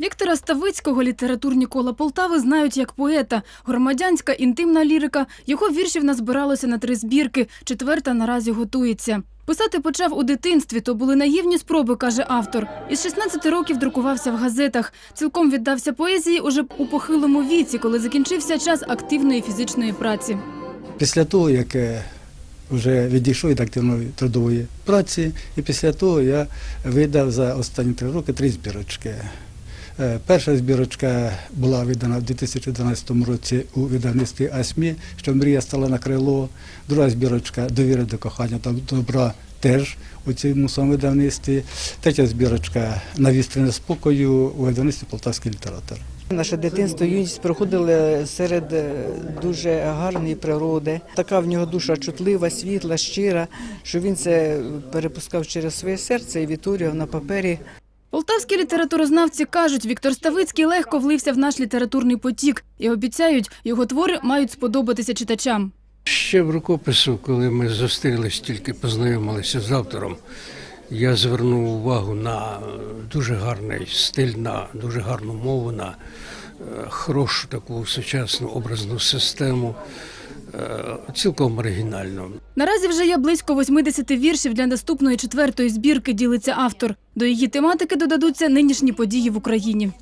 Віктора Ставицького літературні кола Полтави знають як поета. Громадянська інтимна лірика. Його віршів назбиралося на три збірки. Четверта наразі готується. Писати почав у дитинстві, то були наївні спроби, каже автор. Із 16 років друкувався в газетах. Цілком віддався поезії уже у похилому віці, коли закінчився час активної фізичної праці. Після того, як е, вже відійшов від активної трудової праці, і після того я видав за останні три роки три збірочки. Е, Перша збірочка була видана в 2012 році у видавництві АСМІ, що мрія стала на крило. Друга збірочка Довіра до кохання та добра теж у цьому самому видавництві. Третя збірочка На вістріне спокою у видавництві Полтавський літератор. Наше дитинство, юність проходили серед е, дуже гарної природи. Така в нього душа чутлива, світла, щира, що він це перепускав через своє серце і відтворював на папері. Полтавські літературознавці кажуть, Віктор Ставицький легко влився в наш літературний потік і обіцяють, його твори мають сподобатися читачам. Ще в рукопису, коли ми зустрілись, тільки познайомилися з автором, я звернув увагу на дуже гарний стиль, на дуже гарну мову, на е, хорошу таку сучасну образну систему, цілком оригінально. Наразі вже є близько 80 віршів для наступної четвертої збірки, ділиться автор. До її тематики додадуться нинішні події в Україні.